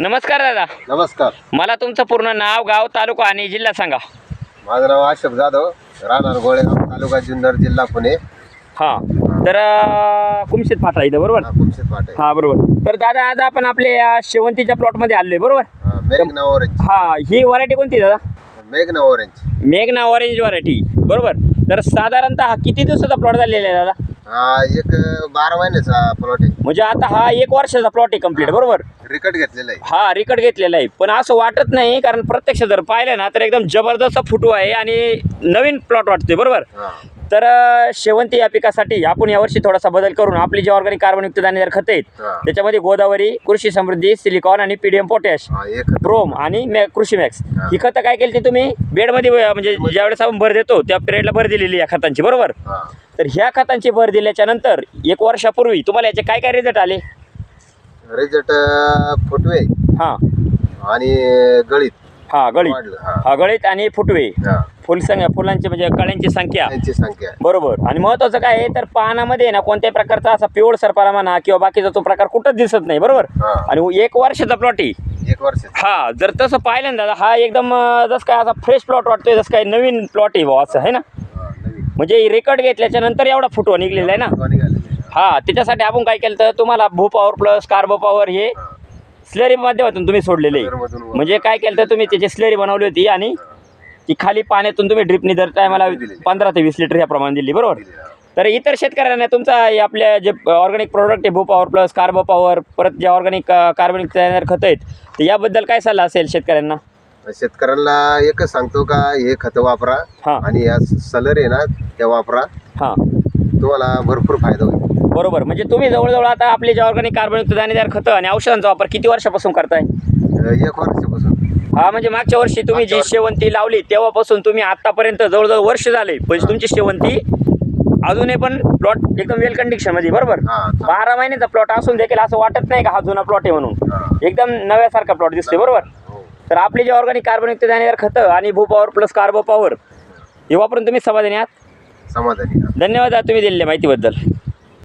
नमस्कार दादा. नमस्कार. मला तुमचं पूर्ण नाव गाव तालुका आणि जिल्हा सांगा. माझं नाव अशोक जाधव राहणार गोळेगाव तालुका जुन्नर जिल्हा पुणे. हां. तर कुमशेत फाटा इथं बरोबर? हा, कुमशेत पाटे हां बरोबर. तर दादा आज आपण आपल्या शेवंतीच्या प्लॉटमध्ये आलोय बरोबर? हा, मेघना ऑरेंज हा ही व्हरायटी कोणती दादा? मेघना ऑरेंज मेघना ऑरेंज व्हरायटी बरोबर. तर साधारणतः हा किती दिवसाचा प्लॉट झालेला आहे दादा? हा एक बारा महिन्याचा प्लॉट आहे. म्हणजे आता हा एक वर्षाचा प्लॉट आहे कंप्लीट बरोबर? रिकट घेतलेला आहे. हा रिकट घेतलेला आहे. पण असं वाटत नाही कारण प्रत्यक्ष जर पाहिलं ना तर एकदम जबरदस्त फुटू आहे आणि नवीन प्लॉट वाटतोय बरोबर? हा. तर अं, शेवंती या पिकासाठी आपण यावर्षी थोडासा बदल करून आपली जी ऑर्गॅनिक कार्बनयुक्त दाणेदार खतं आहेत हा. त्याच्यामध्ये गोदावरी कृषी समृद्धी सिलिकॉन आणि पीडीएम पोटॅश हा एक प्रोम आणि मॅ कृषी मॅक्स हा. खतं काय केली तुम्ही? बेडमध्ये अं, म्हणजे ज्यावेळेस आपण भर देतो त्या पिरियडला भर दिलेली या खतांची बरोबर? हा. तर ह्या खतांची भर दिल्याच्या नंतर एक वर्षापूर्वी तुम्हाला याचे काय काय रिझल्ट आले? रिजल्ट फुटवे. हां. आणि गळीत. हा गळीत. हा. गळीत आणि फुटवे. फुलसंख्या फुलांची म्हणजे कळ्यांची संख्या. संख्या. बरोबर. आणि महत्वाचं काय आहे? तर पानामध्ये ना कोणत्याही प्रकारचा असा पिवळ सरपाला म्हणा किंवा बाकीचा तो प्रकार कुठंच दिसत नाही बरोबर? आणि एक वर्षाचा प्लॉट आहे. एक वर्ष हा जर तसं पाहिलं ना दादा हा एकदम जसं काय असा फ्रेश प्लॉट वाटतोय जसं काय नवीन प्लॉट आहे भाऊ असं आहे ना? म्हणजे रेकॉर्ड घेतल्याच्या नंतर एवढा फुटवा निघलेला आहे ना. हा त्याच्यासाठी आपण काय केलं तर तुम्हाला Bhu power plus carbo power हे. स्लरी माध्यमातून तुम्ही सोडलेले म्हणजे काय केलं तर तुम्ही त्याची स्लरी बनवली होती आणि ती खाली पाण्यातून तुम्ही ड्रिपनी दर टायमाला. पंधरा ते वीस लिटर ह्या प्रमाणे दिली बरोबर. तर इतर शेतकऱ्यांना तुमचा हे आपल्या जे ऑर्गॅनिक प्रोडक्ट आहे भू पॉवर प्लस कार्बो पॉवर परत जे ऑर्गॅनिक कार्बनिक तयार खतं आहेत तर याबद्दल काय सल्ला असेल शेतकऱ्यांना शेतकऱ्यांना एकच सांगतो का हे खत वापरा हा. आणि या सलर आहे ना त्या वापरा हां तुम्हाला भरपूर फायदा होईल बरोबर म्हणजे तुम्ही जवळजवळ आता आपले जे ऑर्गॅनिक कार्बनिक दाणेदार खतं आणि औषधांचा वापर किती वर्षापासून करताय एक वर्षापासून हा म्हणजे मागच्या वर्षी तुम्ही जी. शेवंती लावली तेव्हापासून तुम्ही आतापर्यंत जवळजवळ वर्ष झाले पण तुमची शेवंती अजूनही पण प्लॉट एकदम वेल कंडिशनमध्ये बरोबर हा. बारा महिन्याचा प्लॉट असून देखील असं वाटत नाही का हा जुना प्लॉट आहे म्हणून हा. एकदम नव्यासारखा प्लॉट दिसतोय बरोबर. तर आपली जे ऑर्गॅनिक कार्बनयुक्त दाणेदार खतं आणि भू पॉवर प्लस कार्बो पॉवर हे वापरून तुम्ही समाधानी आहात? समाधानी धन्यवाद तुम्ही दिलेल्या माहितीबद्दल.